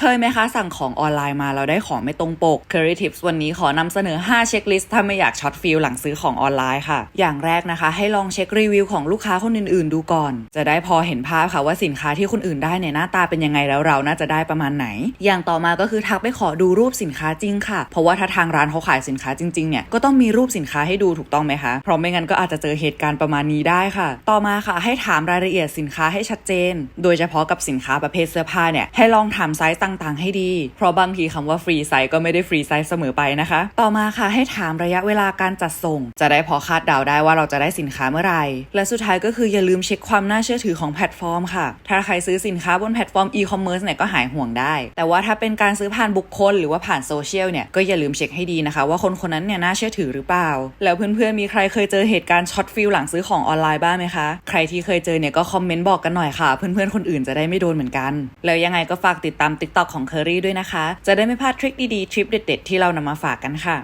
เคยไหมคะ สั่งของออนไลน์มาเราได้ของไม่ตรงปก Curry Tips วันนี้ขอนำเสนอ 5 เช็คลิสต์ถ้าไม่อยากช็อตฟิลหลังซื้อของออนไลน์ค่ะ อย่างแรกนะคะ ให้ลองเช็ครีวิวของลูกค้าคนอื่นๆ ดูก่อน จะได้พอเห็นภาพค่ะว่าสินค้าที่คนอื่นได้เนี่ยหน้าตาเป็นยังไงแล้วเราน่าจะได้ประมาณไหน อย่างต่อมาก็คือทักไปขอดูรูปสินค้าจริงค่ะ เพราะว่าถ้าทางร้านเขาขายสินค้าจริงๆเนี่ยก็ต้องมีรูปสินค้าให้ดูถูกต้องไหมคะเพราะไม่งั้นก็อาจจะเจอเหตุการณ์ประมาณนี้ได้ค่ะ ต่อมาค่ะให้ถามรายละเอียดสินค้าให้ชัดเจน โดยเฉพาะกับสินค้าประเภทเสื้อผ้าเนี่ยให้ลองถามไซส์ต่างๆ ให้ดี เพราะบางทีคำว่าฟรีไซส์ก็ไม่ได้ฟรีไซส์เสมอไปนะคะ ต่อมาค่ะให้ถามระยะเวลาการจัดส่ง จะได้พอคาดเดาได้ว่าเราจะได้สินค้าเมื่อไหร่ และสุดท้ายก็คืออย่าลืมเช็คความน่าเชื่อถือของแพลตฟอร์มค่ะ ถ้าใครซื้อสินค้าบนแพลตฟอร์มอีคอมเมิร์ซเนี่ยก็หายห่วงได้ แต่ว่าถ้าเป็นการซื้อผ่านบุคคล หรือว่าผ่านโซเชียลเนี่ยก็อย่าลืมเช็คให้ดีนะคะ ว่าคนคนนั้นเนี่ยน่าเชื่อถือหรือเปล่า แล้วเพื่อนๆมีใครเคยเจอเหตุการณ์ช็อตฟิลหลังซื้อของออนไลน์บ้างไหมคะ ใครที่เคยเจอเนี่ยก็คอมเมนต์บอกกันหน่อยค่ะ เพื่อนๆคนอื่นจะได้ไม่โดนเหมือนกัน แล้วยังไงก็ฝากติดตาม TikTok ของ Curry ด้วยนะคะ จะได้ไม่พลาดทริคดีๆ ทริปเด็ด ๆ ที่เรานำมาฝากกันค่ะ